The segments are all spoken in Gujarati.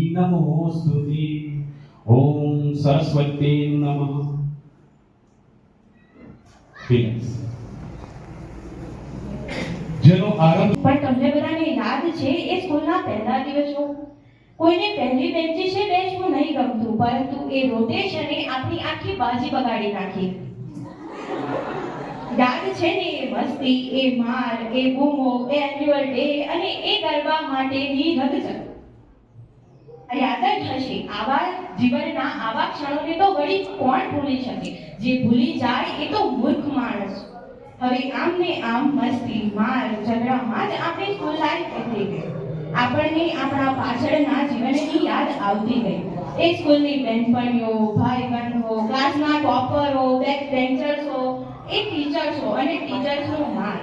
નમોસ્તુતે ઓમ સરસ્વતી નમઃ જેનો આરંભ પણ તમને બધાને યાદ છે, એ સ્કૂલના પહેલા દિવસો. કોઈને પહેલી બેન્ચીસે બેસવું નહીં ગમતું, પરંતુ એ રોટેશને આપણી આખી બાજી બગાડી નાખી. યાદ છે ને એ મસ્તી એ માર એ બૂમો, એ એન્યુઅલ ડે અને એ ગરબા માટેની રગજગ યાદ જ હશે આવા જીવનના આવા ક્ષણોને તો વળી કોણ ભૂલી શકે? જે ભૂલી જાય એ તો મૂર્ખ માણસ. હવે આમ ને આમ મસ્તી, માર ઝઘડામાં જ આપણી સ્કૂલ નીકળી ગઈ. આપણને આપણા પાછળના જીવનની યાદ આવતી ગઈ. એ સ્કૂલની બેનપણીઓ ભાઈ બહેનો ક્લાસના ટોપરો, બેક બેન્ચર્સો, એ ટીચર્સો અને ટીચર્સનો માર.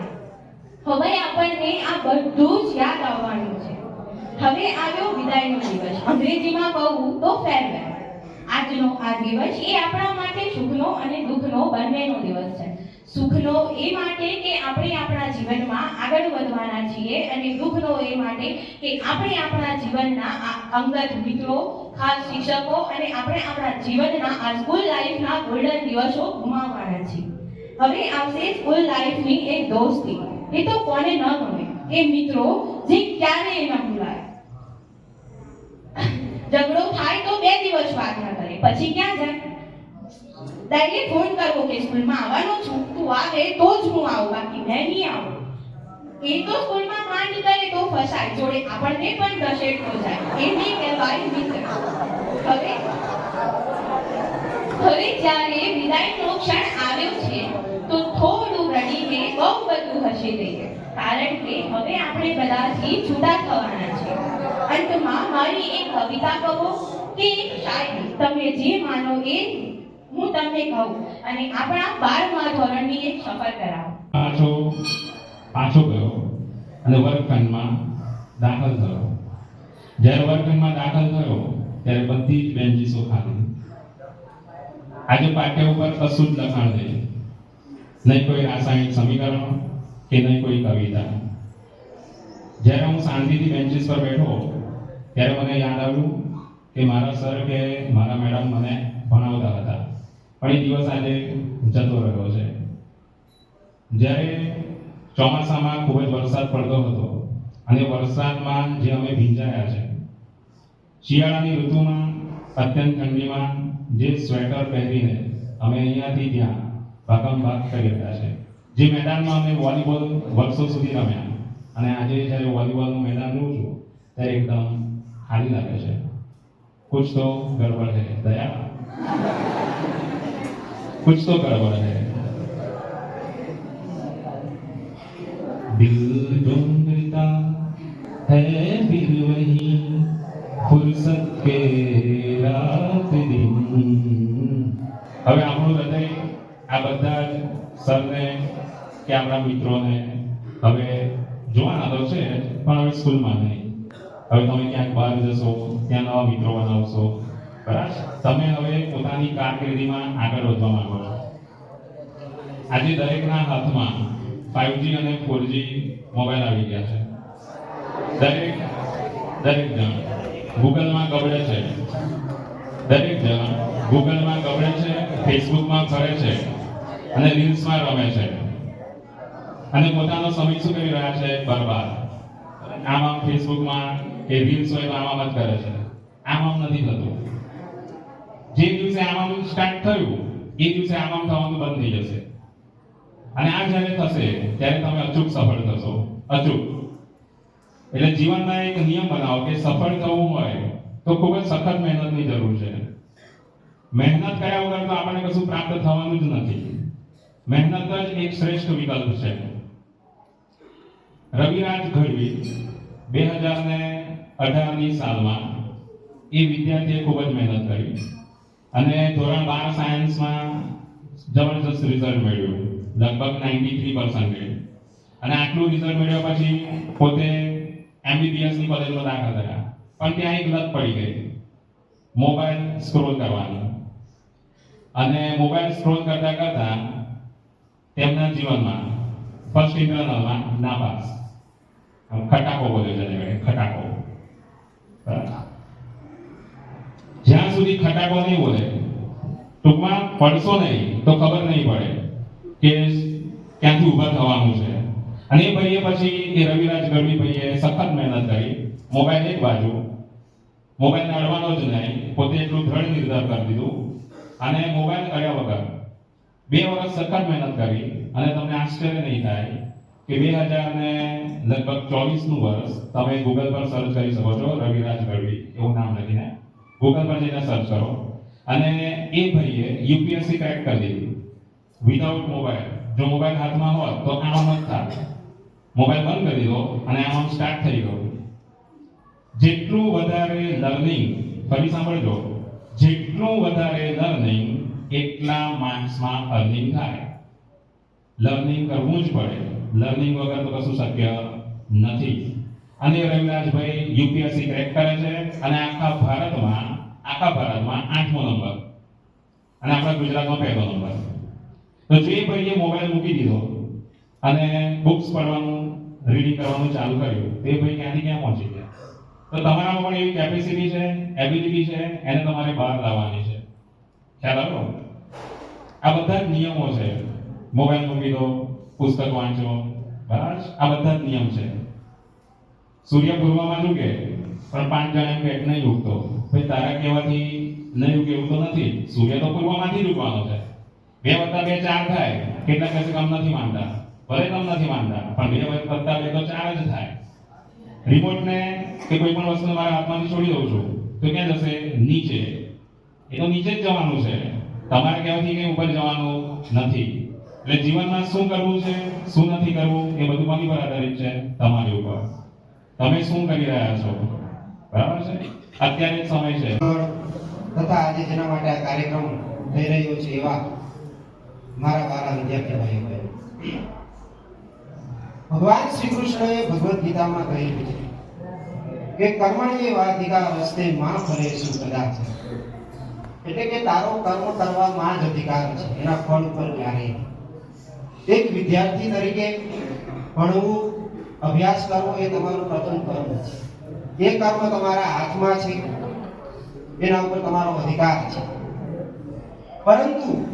હવે આપણને આ બધું જ યાદ આવવાનું છે. હવે આવ્યો વિદાયનો દિવસ. અંગ્રેજીમાં કહું તો ફેરવેલ આજનો આ દિવસ એ આપણા માટે સુખનો અને દુઃખનો બંનેનો દિવસ છે. સુખનો એ માટે કે આપણે આપણા જીવનમાં આગળ વધવાના છીએ અને દુઃખનો એ માટે કે આપણે આપણા જીવનના અંગત મિત્રો, ખાસ શિક્ષકો અને આપણે આપણા જીવનના આ સ્કૂલ લાઈફના ગોલ્ડન દિવસો ગુમાવવાના છીએ. હવે આવશે સ્કૂલ લાઈફની એક દોસ્તી. એ તો કોને ન ગમે. એ મિત્રો, જે ક્યારેય ન ભૂલાય. ઝઘડો થાય તો બે દિવસ વાત ન કરે. પછી ક્યાં જાય? ડાયરેક્ટ ફોન કરવો કે સ્કૂલમાં આવવાનો છું, તું આવે તો જ હું આવું, બાકી મેં નહીં આવું. એ તો સ્કૂલમાં કાંડ કરે તો ફસાય. જોડે આપણને પણ ઘસેડતો જાય. એને કહેવાય મિત્ર. હવે? હવે જ્યારે વિદાયનો ક્ષણ આવ્યો છે, તો થોડું રડીને બહુ બધું હસી તે કારણ કે હવે આપણે બધાથી જુદા થવાના છે અંતમાં મારી એક કવિતા કહો કે તમે જે માનો એ હું તમને કહું અને આપણા બારમા ધોરણની એક સફર કરાવો. પાછો પાછો ગયો અને વર્ગખંડમાં દાખલ થયો. જ્યારે વર્ગખંડમાં દાખલ થયો, ત્યારે બધી જ બેન્ચીસો ખાલી આજે પાઠ્ય ઉપર કશું જ લખાણ નહીં. નહીં કોઈ રાસાયણિક સમીકરણ કે નહીં કોઈ કવિતા. જ્યારે હું શાંતિથી બેન્ચીસ પર બેઠો ત્યારે મને યાદ આવ્યું કે મારા સર કે મારા મેડમ મને ભણાવતા હતા. પણ એ દિવસ આજે જતો રહ્યો છે. જ્યારે ચોમાસામાં ખૂબ જ વરસાદ પડતો હતો અને વરસાદમાં જે અમે ભીંજાયા છે, શિયાળાની ઋતુમાં અત્યંત ઠંડીમાં જે સ્વેટર પહેરીને અમે અહીંયાથી ત્યાં ભાગમ ભાગ કરી રહ્યા છે. જે મેદાનમાં અમે વોલીબોલ વર્ષો સુધી રમ્યા. અને આજે જ્યારે વોલીબોલનું મેદાન જોઉં છું, ત્યારે એકદમ ખાલી લાગે છે કુછ તો ગડબડ છે દયા कुछ तो गड़बड़ है दिल ढूंढता है फिर वही फुर्सत के रात दिन હવે આપણું હૃદય આ બધા જ સરને કે આપણા મિત્રોને હવે જોવાના તો છે જ, પણ હવે સ્કૂલમાં નહીં હવે તમે ક્યાંક બહાર જશો, ત્યાં નવા મિત્રો બનાવશો બરાબર? તમે હવે પોતાની કારકિર્દીમાં આગળ વધવા માંગો છો. આજે દરેકના હાથમાં 5G અને 4G મોબાઈલ આવી ગયા છે. દરેક દરેક જણ ગૂગલમાં ગબડે છે. દરેક જણ ગૂગલમાં ગબડે છે, ફેસબુકમાં ફરે છે અને રીલ્સમાં રમે છે. અને પોતાનો સમય શું કરી રહ્યા છે? બરબાદ. આમ આમ ફેસબુકમાં રીલ્સ હોય તો આમ જ કરે છે. આમ નથી થતું. જે દિવસે આમ સ્ટાર્ટ થયું, એ દિવસે આમ આમ થવાનું બંધ થઈ જશે. અને આ જ્યારે થશે, ત્યારે તમે અચૂક સફળ થશો. અચૂક. એટલે જીવનમાં એક નિયમ બનાવો કે સફળ થવું હોય તો ખૂબ જ સખત મહેનતની જરૂર છે. મહેનત કર્યા વગર તો આપણને કશું પ્રાપ્ત થવાનું જ નથી. મહેનત જ એક શ્રેષ્ઠ વિકલ્પ છે. રવિરાજ ગઢવી બે હજાર ને અઢારની સાલમાં એ વિદ્યાર્થીએ ખૂબ જ મહેનત કરી અને ધોરણ બાર સાયન્સમાં જબરજસ્ત રિઝલ્ટ મેળવ્યું લગભગ નાઇન્ટી થ્રી પર્સન્ટેજ અને આટલું રિઝલ્ટ મેળવ્યા પછી પોતે એમબીબીએસની કોલેજમાં દાખલ થયા. પણ ત્યાં એક લત પડી ગઈ, મોબાઈલ સ્ક્રોલ કરવાનો. અને મોબાઈલ સ્ક્રોલ કરતા કરતા તેમના જીવનમાં ફર્સ્ટ ઇન્ટરનલમાં નાપાસ ખટાકો બોલ્યો છે ખટાકો. બરાબર સુધી ખટાકો નહીં બોલે, ટૂંકમાં પડશો નહીં, તો ખબર નહીં પડે કે ક્યાંથી ઊભા થવાનું છે. અને એ ભાઈએ પછી એ રવિરાજ ગરવી ભાઈએ સખત મહેનત કરી, મોબાઈલ એક બાજુ મોબાઈલ અડવાનો જ નહીં, પોતે એટલું દ્રઢ નિર્ધાર કરી દીધું. અને મોબાઈલ કર્યા વગર બે વર્ષ સખત મહેનત કરી અને તમને આશ્ચર્ય નહીં થાય કે બે હજાર ને લગભગ ચોવીસનું વર્ષ તમે ગૂગલ પર સર્ચ કરી શકો છો, રવિરાજ ગઢવી, એવું નામ લખીને. ગૂગલ પર જઈને સર્ચ કરો. અને એ ભાઈએ યુપીએસસી ક્રેક કરી દીધી. વિધાઉટ મોબાઈલ જો મોબાઈલ હાથમાં હોત તો આમ જ થાય મોબાઈલ બંધ કરી દીધો અને આમ આમ સ્ટાર્ટ થઈ ગયો. જેટલું વધારે લર્નિંગ ફરી સાંભળજો. જેટલું વધારે લર્નિંગ એટલા માર્ક્સમાં અર્નિંગ થાય. લર્નિંગ કરવું જ પડે. લર્નિંગ વગર તો કશું શક્ય નથી. અને રવિરાજભાઈ યુપીએસસી ક્રેક કરે છે અને આખા ભારતમાં આખા ભારતમાં આઠમો નંબર. અને આપણા ગુજરાતમાં પહેલો નંબર. તો જે ભાઈએ મોબાઈલ મૂકી દીધો અને બુક્સ પડવાનું રીડિંગ કરવાનું ચાલુ કર્યું, તે ભાઈ ક્યાંથી ક્યાં પહોંચી ગયા? તો તમારામાં પણ એવી કેપેસિટી છે એબિલિટી છે, એને તમારે બહાર લાવવાની છે. ખ્યાલ આવ્યો? આ બધા જ નિયમો છે. મોબાઈલ મૂકી દો પુસ્તક વાંચો. બરાબર આ બધા જ નિયમ છે. સૂર્ય પૂર્વમાં કે? પણ પાંચ જણા કે નહીં ઉગતો. ભાઈ તારા કહેવાથી નહીં ઉગે એવું તો નથી. સૂર્ય તો પૂર્વમાંથી જ ઉગવાનો છે. બે વત્તા બે ચાર થાય. કેટલાક કહેશે કામ નથી માનતા. ભલે કામ નથી માનતા, પણ બે વત્તા બે તો ચાર જ થાય. રિમોટ ને કે કોઈ પણ વસ્તુ મારા હાથમાંથી છોડી દઉં છું, તો ક્યાં જશે? નીચે. એ તો નીચે જ જવાનું છે. તમારે કહેવાથી કઈ ઉપર જવાનું નથી. એટલે જીવનમાં શું કરવું છે, શું નથી કરવું, એ બધું કોની પર આધારિત છે તમારી ઉપર. તમે શું કરી રહ્યા છો? બરાબર છે? અત્યારે સમય છે. તથા આજે જેના માટે આ કાર્યક્રમ થઈ રહ્યો છે એવા મારા વારા વિદ્યાર્થી ભાઈઓ ભગવાન શ્રી કૃષ્ણએ ભગવદ્ ગીતામાં કહ્યું છે કે કર્મણી વાધિકા વસ્તે માં ફરેશુ કદાચ. એટલે કે તારો કર્મ કરવામાં જ અધિકાર છે, એના ફળ ઉપર ક્યારેય. એક વિદ્યાર્થી તરીકે ભણવું, અભ્યાસ કરવો એ તમારું પ્રથમ કર્મ છે. એ કર્મ તમારા હાથમાં છે. એના ઉપર તમારો અધિકાર છે. પરંતુ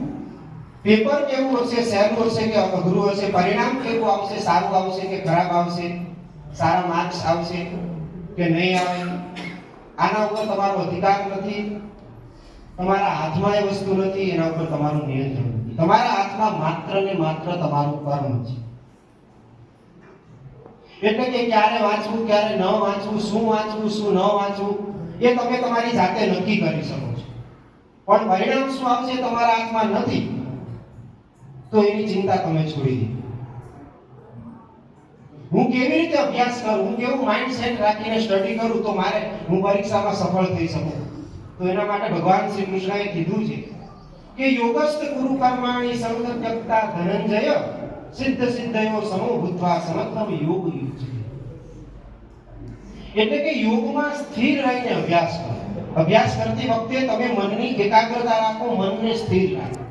પેપર કેવું હશે સહેલું હશે કે અઘરું હશે? પરિણામ કેવું આવશે? સારું આવશે કે ખરાબ આવશે? સારા માર્ક્સ આવશે કે નહીં આવે? આના ઉપર તમારો અધિકાર નથી. તમારા હાથમાં એ વસ્તુ નથી, એના ઉપર તમારું નિયંત્રણ તમારા હાથમાં માત્ર ને માત્ર તમારું કર્મ છે. એટલે કે ક્યારે વાંચવું, ક્યારે ન વાંચવું, શું વાંચવું, શું ન વાંચવું, એ તમે તમારી જાતે નક્કી કરી શકો છો. પણ પરિણામ શું આવશે તમારા હાથમાં નથી, તો એની ચિંતા તમે છોડી દીધી હું કેવી રીતે અભ્યાસ કરું? હું કેવું માઇન્ડસેટ રાખીને સ્ટડી કરું તો મારે, હું પરીક્ષામાં સફળ થઈ શકું? તો એના માટે ભગવાન શ્રી કૃષ્ણએ કીધું છે કે યોગસ્થ ગુરુ કર્માણી સંગત્યક્તા ધનંજય, સિદ્ધ સિદ્ધયો સમો ભૂત્વા સમગ્રમ યોગ યુજ્ય એટલે કે યોગમાં સ્થિર રહીને અભ્યાસ કરો. અભ્યાસ કરતી વખતે તમે મનની એકાગ્રતા રાખો, મનને સ્થિર રાખો.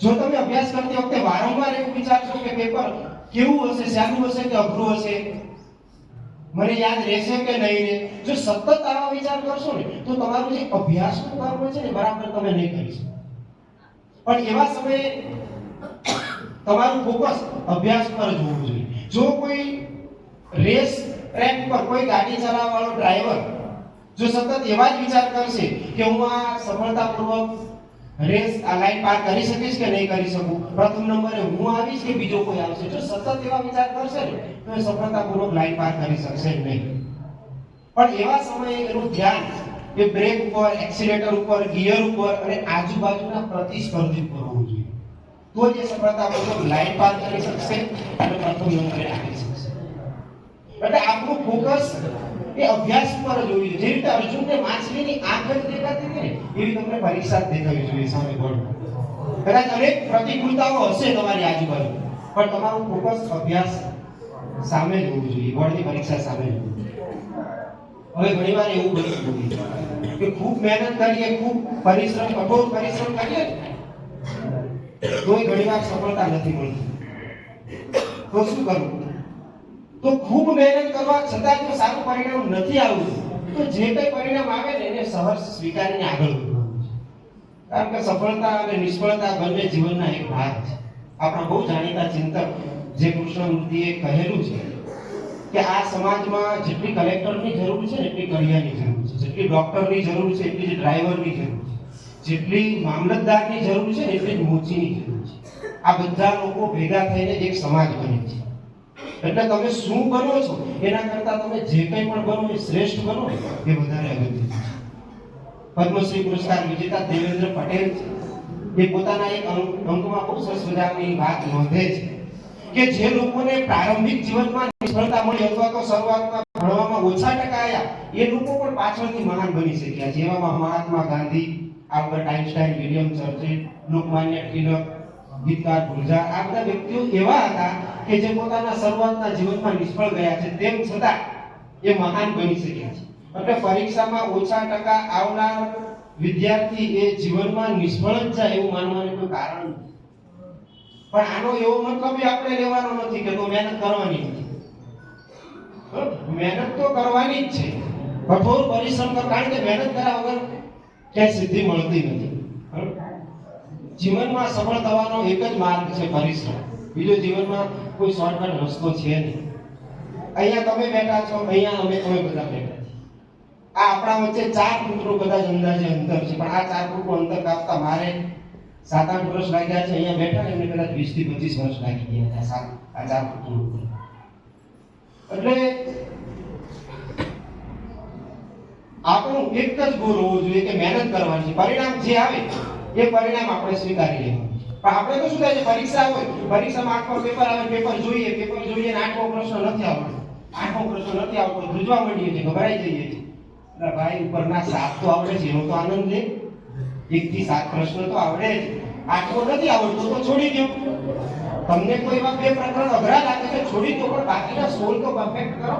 જો તમે અભ્યાસ કરતી વખતે વારંવાર એવું વિચારશો કે પેપર કેવું હશે, શાનું હશે કે અઘરું હશે? મને યાદ રહેશે કે નહીં રહે જો સતત આવા વિચાર કરશો ને, તો તમારું જે અભ્યાસનું કામ હોય છે ને, બરાબર તમે નહીં કરી શકો. પણ એવા સમયે તમારું ફોકસ અભ્યાસ પર જ હોવું જોઈએ. જો કોઈ રેસ ટ્રેક પર કોઈ ગાડી ચલાવવા ડ્રાઈવર જો સતત એવા જ વિચાર કરશે કે હું આ સફળતાપૂર્વક રેસ આ લાઈન પાર કરી શકીશ કે નહીં કરી શકું? પ્રથમ નંબરે હું આવીશ કે બીજો કોઈ આવશે? જો સતત એવા વિચાર કરશે ને, તો એ સફળતાપૂર્વક લાઈન પાર કરી શકશે નહીં. પણ એવા સમયે એનું ધ્યાન એ બ્રેક ઉપર એક્સિલેટર ઉપર ગિયર ઉપર અને આજુબાજુના પ્રતિસ્પર્ધી ઉપર હોવું જોઈએ. તો જે સફળતાપૂર્વક લાઈન પાર કરી શકશે અને પ્રથમ નંબરે આવી શકશે. એટલે આપણું ફોકસ એ અભ્યાસ પર જોવી જોઈએ જે રીતે અર્જુનને માછલીની આંખ જ દેખાતી હતી ને એવી તમને પરીક્ષા દેખાવી જોઈએ સામે બોર્ડ. કદાચ અનેક પ્રતિકૂળતાઓ હશે તમારી આજુબાજુ, પણ તમારું ફોકસ અભ્યાસ સામે જોવું જોઈએ, બોર્ડની પરીક્ષા સામે જોવું હોવું ઘણીવાર એવું બની હોય કે ખૂબ મહેનત કરીએ, ખૂબ પરિશ્રમ, કઠોર પરિશ્રમ કરીએ તોય ઘણીવાર સફળતા નથી મળતી. તો શું કરવું? તો ખૂબ મહેનત કરવા છતાં જો સારું પરિણામ નથી આવતું. તો જે કંઈ પરિણામ આવે ને, એને સહર્ષ સ્વીકારીને આગળ વધવાનું કારણ કે સફળતા અને નિષ્ફળતા બંને જીવનના એક ભાગ છે. આપણા બહુ જાણીતા ચિંતક જે કૃષ્ણમૂર્તિએ કહેલું છે કે આ સમાજમાં જેટલી કલેક્ટરની જરૂર છે એટલી કરિયાની જરૂર છે. જેટલી ડોક્ટરની જરૂર છે, એટલી જ ડ્રાઈવરની જરૂર છે. જેટલી મામલતદારની જરૂર છે એટલી જ મોચીની જરૂર છે. આ બધા લોકો ભેગા થઈને એક સમાજ બને છે. એટલે તમે શું બનો છો? એના કરતા તમે જે કંઈ પણ બનો એ શ્રેષ્ઠ બનો એ વધારે અગત્યનું પદ્મશ્રી પુરસ્કાર વિજેતા દેવેન્દ્ર પટેલ છે. એ પોતાના એક અંક- અંકમાં બહુ સરસ મજાની વાત નોંધે છે કે જે લોકોને પ્રારંભિક જીવનમાં નિષ્ફળતા મળી અથવા તો શરૂઆતમાં ભણવામાં ઓછા ટકા આવ્યા એ લોકો પણ પાછળથી મહાન બની શક્યા. જેવામાં Mahatma Gandhi, Albert Einstein William Churchill, Lokmanya Tilak ગીતકાર Gulzar આ બધા વ્યક્તિઓ એવા હતા કે જે પોતાના શરૂઆતના જીવનમાં નિષ્ફળ ગયા છે. તેમ છતાં એ મહાન બની શક્યા છે. એટલે પરીક્ષામાં ઓછા ટકા આવનાર વિદ્યાર્થી એ જીવનમાં નિષ્ફળ જ જાય એવું માનવાનું કોઈ કારણ નથી. પણ આનો એવો મતલબ આપણે લેવાનો નથી કે તો મહેનત કરવાની નથી? મહેનત તો કરવાની જ છે. કઠોર પરિશ્રમ કર, કારણ કે મહેનત કર્યા વગર ક્યાંય સિદ્ધિ મળતી નથી? જીવનમાં સફળ થવાનો એક જ માર્ગ છે પરિશ્રમ. બીજો જીવનમાં કોઈ શોર્ટકટ રસ્તો છે નહીં. અહીંયા તમે બેઠા છો, અહીંયા અમે તમે બધા બેઠા આ આપણા વચ્ચે ચાર ફૂટનું કદાચ અંદાજે અંતર છે. પણ આ ચાર ફૂટનું અંતર કાપતા મારે સાત આઠ વર્ષ લાગ્યા છે, અહીંયા બેઠા ને એમને કદાચ વીસથી પચીસ વર્ષ લાગી ગયા આ સાત, આ ચાર ફૂટનું એટલે આપણું એક જ ગોલ હોવો જોઈએ કે મહેનત કરવાની. છે પરિણામ જે આવે એ પરિણામ આપણે સ્વીકારી લેવાનું પણ આપણે તો શું થાય છે, પરીક્ષા હોય, પરીક્ષામાં આઠમો પેપર આવે પેપર જોઈએ પેપર જોઈએ ને આઠમો પ્રશ્ન નથી આવતો. આઠમો પ્રશ્ન નથી આવતો, ધ્રુજવા મળીએ છીએ, ગભરાઈ જઈએ છીએ. ભાઈ, ઉપરના સાત તો આવડે છે, એનો તો આનંદ લે. એક થી સાત પ્રશ્ન તો આવડે જ. આઠમો નથી આવડતો, તો છોડી દો તમને કોઈ એવા બે પ્રકરણ અઘરા લાગે છે, છોડી દો પણ બાકીના સોલ તો પરફેક્ટ કરો.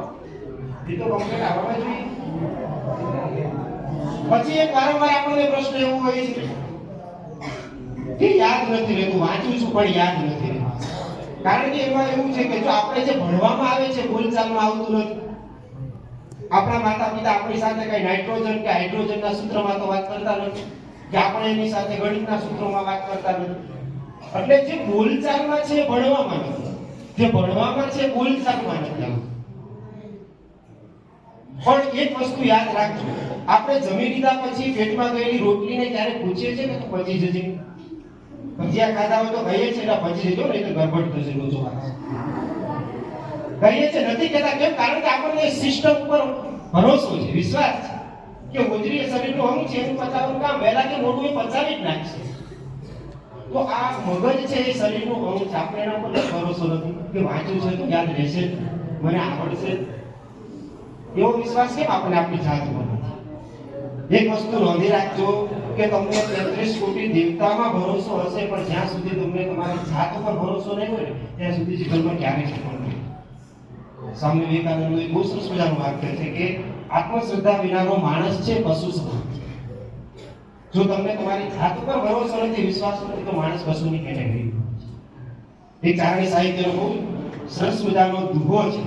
એ તો કમ્પ્લીટ આવડવા જોઈએ. પછી એક વારંવાર આપણને પ્રશ્ન એવો હોય છે કે યાદ નથી રહેતું, વાંચું છું, પણ યાદ નથી રહેતું. કારણ કે એમાં એવું છે કે જો આપણે જે ભણવામાં આવે છે, બોલચાલમાં આવતું નથી. આપણા માતા પિતા આપણી સાથે કઈ નાઇટ્રોજન કે હાઇડ્રોજનના સૂત્રમાં તો વાત કરતા નથી. કે આપણે એની સાથે ગણિતના સૂત્રોમાં વાત કરતા નથી. એટલે જે બોલચાલમાં છે ભણવામાં નથી. જે ભણવામાં છે બોલચાલમાં નથી પણ એક વસ્તુ યાદ રાખજો. આપણે જમી લીધા પછી પેટમાં ગયેલી રોટલીને ક્યારે પૂછીએ છીએ કે પચી જજે ભજીયા ખાધા હોય તો કહીએ છીએ, એટલે ભજી લીધો નહીં તો ગરબડ થશે રોજો. કહીએ છીએ. નથી કહેતા કેમ? કારણ કે આપણને સિસ્ટમ ઉપર ભરોસો છે, વિશ્વાસ છે કે હોજરી શરીરનું અંગ છે, એનું પચાવવાનું કામ વહેલા કે મોટું એ પચાવી જ નાખશે. તો આ મગજ છે એ શરીરનું અંગ છે. આપણે એના પર ભરોસો નથી. કે વાંચ્યું છે તો યાદ રહેશે. મને આવડશે. એવો વિશ્વાસ કેમ આપણે આપણી જાત ઉપર એક વસ્તુ નોંધી રાખજો. કે તમને તેત્રીસ કોટી દેવતામાં ભરોસો હશે, પણ જ્યાં સુધી તમને તમારી જાત ઉપર ભરોસો નહીં હોય, ત્યાં સુધી જીવનમાં ક્યારેય સફળ નહીં. સ્વામી વિવેકાનંદ બહુ સરસ મજાનું વાક્ય છે કે, આત્મશ્રદ્ધા વિનાનો માણસ છે, પશુ સમાન જો તમને તમારી જાત ઉપર ભરોસો નથી, વિશ્વાસ નથી, તો માણસ પશુની કેટેગરી એ ચારણી સાહિત્યનો બહુ સરસ મજાનો દુહો છે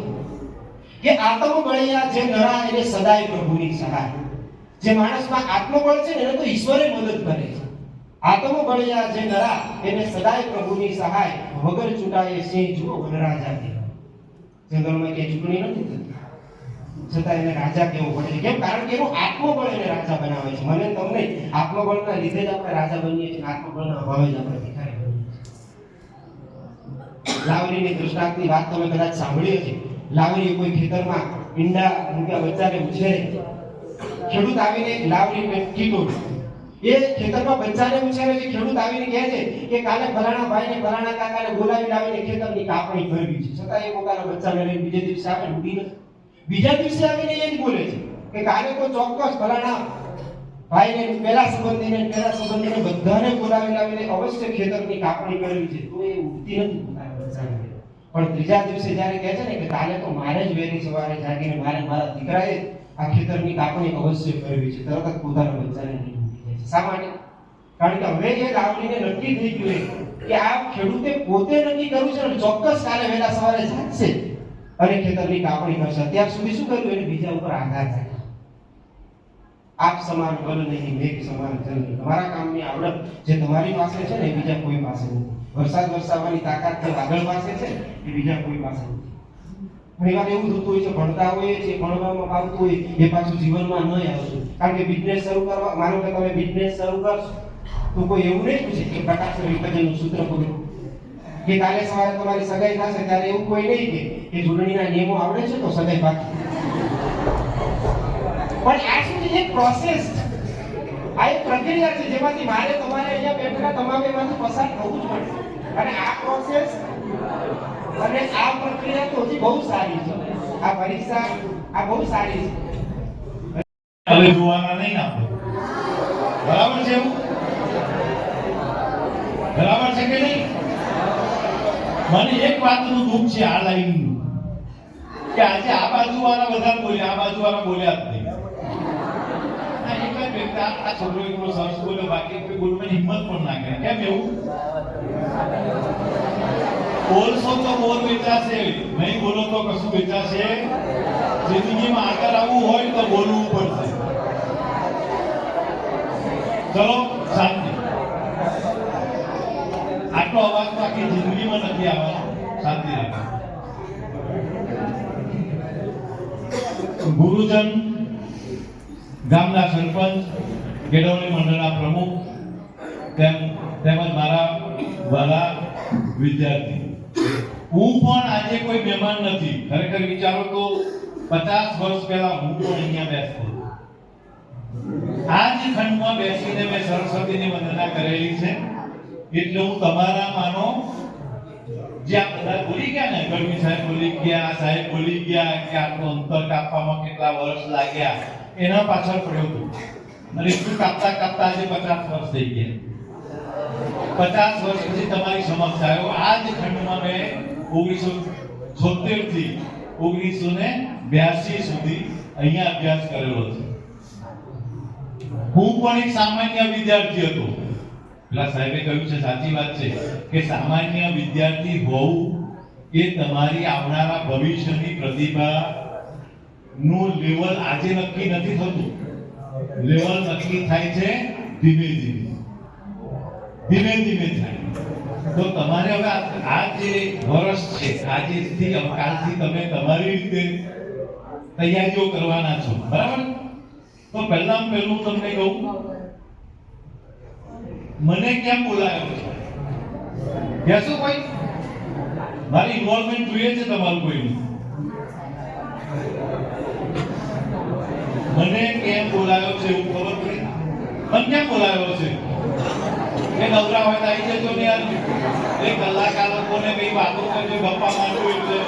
કે આત્મ બળિયા જે નરા, એને સદાય પ્રભુની સહાય. જે માણસમાં આત્મબળ છે ને, એને તો ઈશ્વરે મદદ કરે છે. આત્મબળિયા જે નરા, એને સદાય પ્રભુની સહાય વગર ચૂંટાય સિંહ જુઓ વનરાજા કે જંગલમાં કે ચૂંટણી નથી થતી. છતાં એને રાજા કેવું પડે છે. કેમ? કારણ કે એનું આત્મબળ એને રાજા બનાવે છે. મને તમને આત્મબળના લીધે જ આપણે રાજા બનીએ છીએ આત્મબળના અભાવે જ આપણે ભિખારી બનીએ લાવણીની દૃષ્ટાંતની વાત તમે કદાચ સાંભળી હશે. લાવણી કોઈ ખેતરમાં ઈંડા મૂક્યા બચ્ચાને ઉછેરે. ખેડૂત આવીને લાભ લીધો એ ખેતરમાં બચ્ચાને પૂછાવે છે, ખેડૂત આવીને કહે છે કે કાલે ફલાણા ભાઈને ફલાણા કાકાને બોલાવી લાવીને ખેતરની કાપણી કરવી છે. છતાં એ પોતાના બચ્ચાને લઈને બીજે દિવસે આવે ઉડી નથી. બીજા દિવસે આવીને એ જ બોલે છે કે કાલે તો ચોક્કસ ફલાણા ભાઈને પેલા સંબંધીને પેલા સંબંધીને બધાને બોલાવી લાવીને અવશ્ય ખેતરની કાપણી કરવી છે. તો એ ઉઠતી નથી પોતાના બચ્ચાને પણ ત્રીજા દિવસે જ્યારે કહે છે ને કે કાલે તો મારે જ વહેલી સવારે જાગીને મારે મારા દીકરાએ આ ખેતરની કાપણી અવશ્ય કરવી છે. તરત જ પોતાના બચ્ચાને નહીં શા માટે કારણ કે હવે જે લાવણીને નક્કી થઈ ગયું કે આ ખેડૂતે પોતે નક્કી કર્યું છે અને ચોક્કસ કાલે વહેલા સવારે જાગશે અને ખેતરની કાપણી કરશે. અત્યાર સુધી શું કર્યું? એને બીજા ઉપર આધાર રાખ્યો. આપ સમાન બલ નહીં, મેઘ સમાન જલ નહીં. તમારા કામની આવડત જે તમારી પાસે છે ને એ બીજા કોઈ પાસે નથી. વરસાદ વરસાવવાની તાકાત જે આગળ પાસે છે એ બીજા કોઈ પાસે નથી. ઘણી વાર એવું થતું હોય છે, ભણતા હોય છે ભણવામાં આવતું હોય, એ પાછું જીવનમાં ન આવતું. કારણ કે બિઝનેસ શરૂ કરવા, માનો કે તમે બિઝનેસ શરૂ કરશો, તો કોઈ એવું નહીં પૂછે કે પ્રકાશ વિભાજનનું સૂત્ર પકડો. કે કાલે સવારે તમારી સગાઈ થશે, ત્યારે એવું કોઈ નહીં કે એ જોડણીના નિયમો આવડે છે તો સગાઈ બાકી પણ આ શું છે? એક પ્રોસેસ આ એક પ્રક્રિયા છે, જેમાંથી મારે તમારે અહીંયા બેઠેલા તમામે એમાંથી પસાર થવું જ પડે. અને આ પ્રોસેસ અને આ પ્રક્રિયા તો હજી બહુ સારી છે. આ પરીક્ષા આ બહુ સારી છે. હવે જોવાના નહીં આપણે. બરાબર છે એવું? બરાબર છે કે નહીં? મને એક વાતનું દુઃખ છે આ લાઈનનું. કે આજે આ બાજુ વાળા બધા બોલ્યા, આ બાજુ વાળા બોલ્યા જ નહીં. એક આ છોકરો એકલો સરસ બોલ્યો બાકી બોલવાની હિંમત પણ ના કરે. કેમ એવું? બોલશો તો બોલ વેચાશે નહીં બોલો તો કશું વેચાશે જિંદગીમાં આગળ આવવું હોય તો બોલવું પડશે. ચલો, શાંતિ. આટલો અવાજ તો આખી જિંદગીમાં નથી આવવાનો. શાંતિ રાખો. ગુરુજન ગામના સરપંચ કેળવણી મંડળના પ્રમુખ, તેમ, તેમજ મારા વાલા વિદ્યાર્થી. હું પણ આજે કોઈ મહેમાન નથી. ખરેખર વિચારો તો પચાસ વર્ષ પહેલા હું પણ અહીંયા બેસતો આ ખંડમાં બેસીને મેં સરસ્વતીની વંદના કરેલી છે. એટલે હું તમારા માનો, જે આ બધા બોલી ગયા ને ગરમી સાહેબ બોલી ગયા સાહેબ બોલી ગયા, કે આટલું અંતર કાપવામાં કેટલા વર્ષ લાગ્યા. એના પાછળ પડ્યો હતો. અને કાપતા કાપતા આજે પચાસ વર્ષ થઈ ગયા. પચાસ વર્ષ પછી તમારી સમક્ષ આવ્યો. આ જ ખંડમાં મેં ઓગણીસો છોતેરથી ઓગણીસો ને બ્યાસી સુધી અહીંયા અભ્યાસ કરેલો છે. હું પણ એક સામાન્ય વિદ્યાર્થી હતો. પેલા સાહેબે કહ્યું છે, સાચી વાત છે કે સામાન્ય વિદ્યાર્થી હોવું એ તમારી આવનારા ભવિષ્યની પ્રતિભા નું લેવલ આજે નક્કી નથી થતું. લેવલ નક્કી થાય છે ધીમે ધીમે. ધીમે ધીમે થાય. તો તમારે હવે આ જે વર્ષ છે આજથી કાલથી તમે તમારી રીતે તૈયારીઓ કરવાના છો. બરાબર? તો પહેલા પહેલું તમને કહું. મને કેમ બોલાયો છે? કહેશો કોઈ મારી ઇન્વોલ્વમેન્ટ જોઈએ છે તમારું કોઈનું? મને કેમ બોલાયો છે હું ખબર પડી? મને કેમ બોલાયો છે? એ નવરા હોય તો આવી જજો ને યાર. એ કલાક કઈ વાતો કરજો ગપ્પા મારજો એટલે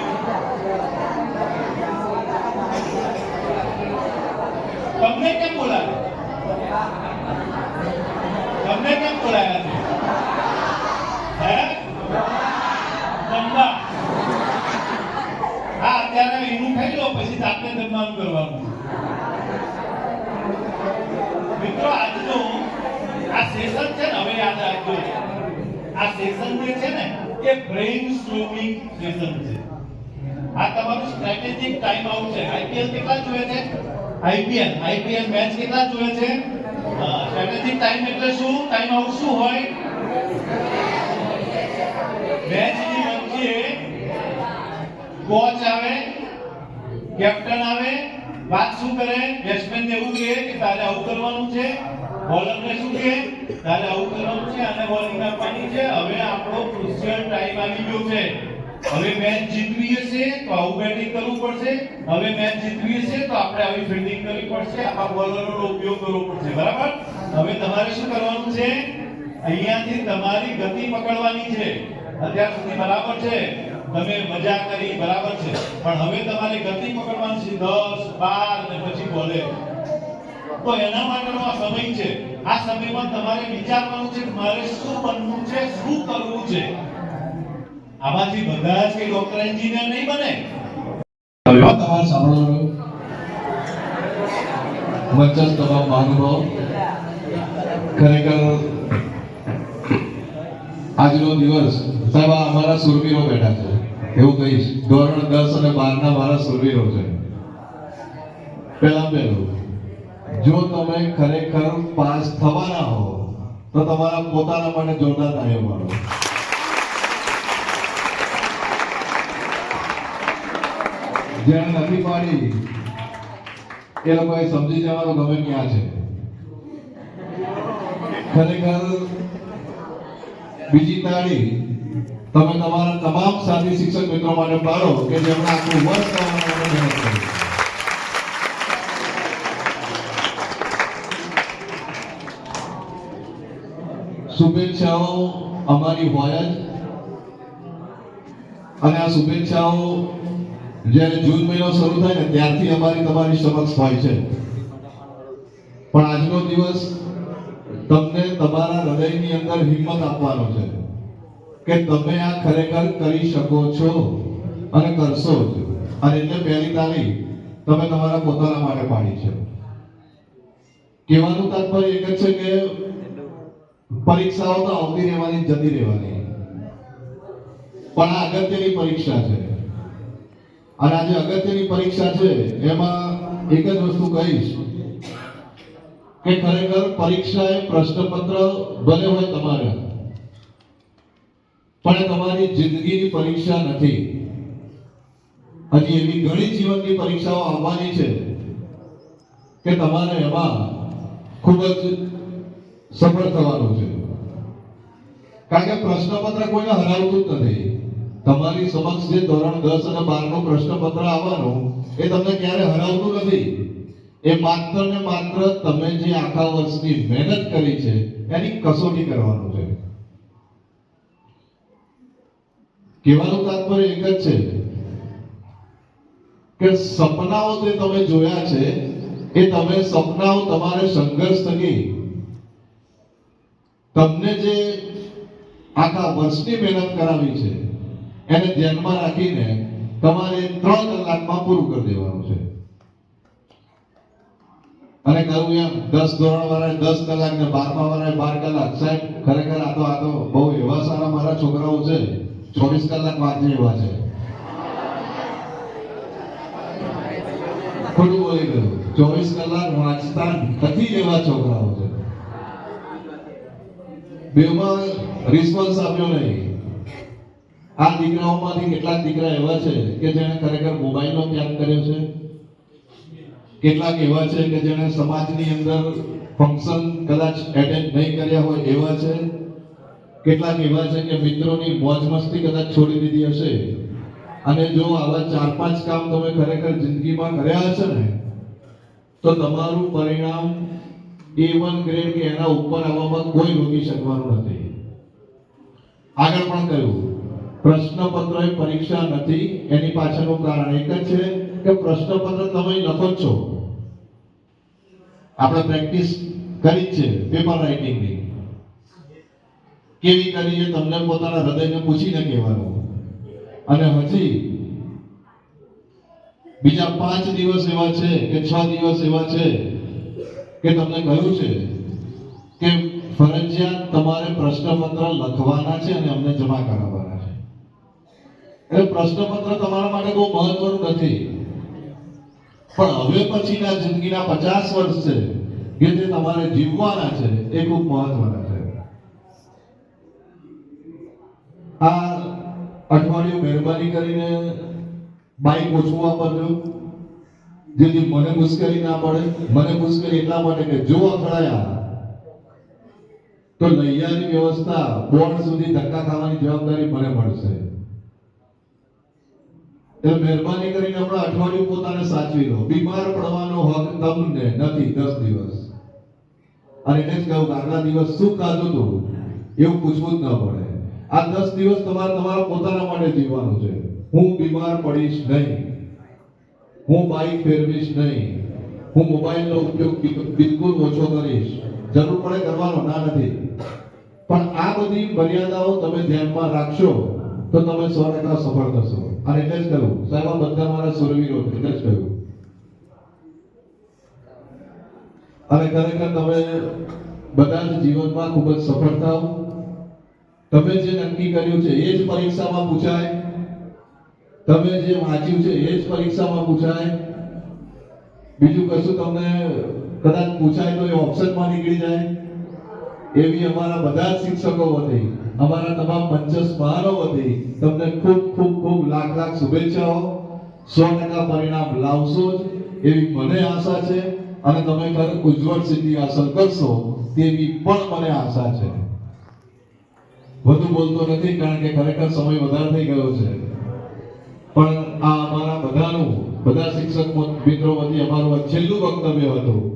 તમને કેમ બોલાવ્યો તમને કેમ બોલાયા છે? હે? જમવા હા, અત્યારે એનું ખાઈ પછી જાતે જમવાનું કરવાનું. મિત્રો, આજનો આ સેશન છે ને, હવે યાદ રાખજો. આ સેશન જે છે ને, એ બ્રેઇન સ્ટ્રોમિંગ સેશન છે. આ તમારું સ્ટ્રેટેજિક ટાઈમ આઉટ છે. આઈપીએલ કેટલા જોઈએ છે? આઈપીએલ આઈપીએલ મેચ કેટલા જોઈએ છે? સ્ટ્રેટેજિક ટાઈમ એટલે શું? ટાઈમ આઉટ શું હોય? મેચની વચ્ચે કોચ આવે કેપ્ટન આવે, વાત શું કરે? બેટ્સમેન એવું કહે કે તારે આવું કરવાનું છે બોલર ને શું કહે? તારે આવું કરવાનું છે અને બોલિંગ આપવાની છે. હવે આપણો ક્રુશિયલ ટાઈમ આવી ગયો છે. હવે મેચ જીતવી હશે તો આવું બેટિંગ કરવું પડશે. હવે મેચ જીતવી હશે તો આપણે આવી ફિલ્ડિંગ કરવી પડશે. આ બોલરનો ઉપયોગ કરવો પડશે. બરાબર? હવે તમારે શું કરવાનું છે? અહીંયાથી તમારી ગતિ પકડવાની છે. અત્યાર સુધી બરાબર છે? તમે મજા કરી, બરાબર છે. પણ હવે તમારે ગતિ પકડવાની છે. 10 12 ને પછી બોલે. તો એના માટેનો આ સમય છે. આ સમયમાં તમારે વિચારવાનું છે મારે શું બનવું છે, શું કરવું છે? આમાંથી બધા જ કઈ ડોક્ટર એન્જિનિયર નહીં બને. તમારે સાંભળો. વચન તમામ મહાનુભાવ ખરેખર આજનો દિવસ સાહેબ અમારા સુરવીરો બેઠા છે. એવું કહીશ. ધોરણ દસ અને બાર ના મારા સુરવીરો છે. પહેલા પહેલું, જો તમે ખરેખર પાસ થવાના હો, તો તમારા પોતાના માટે જોરદાર તાળીઓ મારો. જેને નથી પાડી, એ લોકોએ સમજી જવાનું ગમે ક્યાં છે. ખરેખર બીજી તાળી તમે તમારા તમામ સાથી શિક્ષક મિત્રો માટે પાડો કે જેમણે આખું વર્ષ તમારા શુભેચ્છાઓ અમારી હોય જ અને આ શુભેચ્છાઓ જ્યારે જૂન મહિનો શરૂ થાય ને ત્યારથી અમારી તમારી સમક્ષ હોય છે. પણ આજનો દિવસ તમને તમારા હૃદયની અંદર હિંમત આપવાનો છે. કે તમે આ ખરેખર કરી શકો છો અને કરશો જ. અને એટલે પહેલી તારીખ તમે તમારા પોતાના માટે પાડી છે. કહેવાનું તાત્પર્ય એક જ છે કે પરીક્ષાઓ તો આવતી રહેવાની જતી રહેવાની. પણ આ અગત્યની પરીક્ષા છે. અને આજે અગત્યની પરીક્ષા છે, એમાં એક જ વસ્તુ કહીશ કે ખરેખર પરીક્ષા એ પ્રશ્નપત્ર ભલે હોય તમારે. પણ તમારી જિંદગીની પરીક્ષા નથી. હજી એવી ઘણી જીવનની પરીક્ષાઓ આવવાની છે કે તમારે એમાં ખૂબ જ સફળ થવાનું છે. કારણ કે પ્રશ્નપત્ર કોઈને હરાવતું જ નથી. તમારી સમક્ષ જે ધોરણ દસ અને બારનું પ્રશ્નપત્ર આવવાનું, એ તમને ક્યારે હરાવતું નથી. એ માત્ર ને માત્ર તમે જે આખા વર્ષની મહેનત કરી છે, એની કસોટી કરવાનું છે. કહેવાનું તાત્પર્ય એક જ છે. કે સપનાઓ જે તમે જોયા છે, એ તમે સપનાઓ તમારે સંઘર્ષ થકી તમને જે આખા વર્ષની મહેનત કરાવી છે, એને ધ્યાનમાં રાખીને તમારે ત્રણ કલાકમાં પૂરું કરી દેવાનું છે. અને કહું એમ, દસ ધોરણ વાળા દસ કલાક ને બારમા વાળા બાર કલાક. સાહેબ, ખરેખર આ તો આ તો બહુ એવા સારા મારા છોકરાઓ છે. ચોવીસ કલાક વાંચે એવા છે. ખોટું બોલી ગયું. ચોવીસ કલાક વાંચતા નથી એવા છોકરાઓ છે. બેમાં રિસ્પોન્સ આપ્યો નહીં. આ દીકરાઓમાંથી કેટલાક દીકરા એવા છે કે જેણે ખરેખર મોબાઈલનો ત્યાગ કર્યો છે? કેટલાક એવા છે કે જેણે સમાજની અંદર ફંક્શન કદાચ એટેન્ડ નહીં કર્યા હોય એવા છે? કેટલાક એવા છે કે મિત્રોની મોજ મસ્તી કદાચ છોડી દીધી હશે. અને જો આવા ચાર પાંચ કામ તમે ખરેખર જિંદગીમાં કર્યા હશે ને, તો તમારું પરિણામ એ વન ગ્રેડ કે એના ઉપર આવવામાં કોઈ રોકી શકવાનું નથી. આગળ પણ કહ્યું, પ્રશ્નપત્ર એ પરીક્ષા નથી, એની પાછળનું કારણ એક જ છે કે પ્રશ્નપત્ર તમે લખો છો. આપણે પ્રેક્ટિસ કરી છે પેપર રાઇટિંગની કેવી કરી એ તમને પોતાના હૃદયને પૂછીને કહેવાનું. અને હજી બીજા પાંચ દિવસ એવા છે કે છ દિવસ એવા છે કે તમને કહ્યું છે કે ફરજિયાત તમારે પ્રશ્નપત્ર લખવાના છે અને અમને જમા કરાવવાના છે. એટલે પ્રશ્નપત્ર તમારા માટે બહુ મહત્વનું નથી. પણ હવે પછીના જિંદગીના પચાસ વર્ષ છે કે જે તમારે જીવવાના છે, એ ખૂબ મહત્વના છે આ અઠવાડિયું મહેરબાની કરીને બાઇક ઓછું વાપરજો. જેથી મને મુશ્કેલી ના પડે. મને મુશ્કેલી એટલા માટે કે જો અથડાયા, તો નૈયાની વ્યવસ્થા બોર્ડ સુધી ધક્કા ખાવાની જવાબદારી મને મળશે. એટલે મહેરબાની કરીને હમણાં અઠવાડિયું પોતાને સાચવી લો. બીમાર પડવાનો હક તમને નથી દસ દિવસ. અને એટલે જ કહું આગલા દિવસ શું ખાધું હતું એવું પૂછવું જ ન પડે. આ દસ દિવસ તમારે તમારા પોતાના માટે જીવવાનું છે. હું બીમાર પડીશ નહીં. હું બાઇક ફેરવીશ નહીં. હું મોબાઈલનો ઉપયોગ બિલ- બિલકુલ ઓછો કરીશ. જરૂર પડે કરવાનો, ના નથી. પણ આ બધી મર્યાદાઓ તમે ધ્યાનમાં રાખશો, તો તમે સો ટકા સફળ થશો. અને એટલે જ કહ્યું સાહેબ બધા મારા સુરવીરો એટલે જ કહ્યું અને ખરેખર તમે બધા જ જીવનમાં ખૂબ જ સફળ થાવ. તમે જે નક્કી કર્યું છે, એ જ પરીક્ષામાં પૂછાય? તમે જે વાંચ્યું છે, એ જ પરીક્ષામાં પૂછાય? બીજું કશું તમને કદાચ પૂછાય તો એ ઓપ્શનમાં નીકળી જાય. એવી અમારા બધા જ શિક્ષકો વતી, અમારા તમામ પંચસ મહાનો વતી તમને ખૂબ ખૂબ ખૂબ લાખ લાખ શુભેચ્છાઓ. સો ટકા પરિણામ લાવશો જ, એવી મને આશા છે. અને તમે ઉજ્જવળ સિદ્ધિ હાંસલ કરશો, તેવી પણ મને આશા છે. વધુ બોલતો નથી કારણ કે ખરેખર સમય વધારે થઈ ગયો છે. પણ આ અમારા બધાનું, બધા શિક્ષક મિત્રો વતી અમારું છેલ્લું વક્તવ્ય હતું.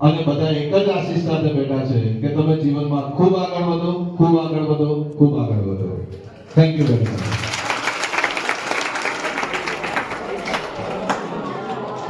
અને બધા એક જ આશીષ સાથે બેઠા છે કે તમે જીવનમાં ખૂબ આગળ વધો, ખૂબ આગળ વધો, ખૂબ આગળ વધો. Thank you very much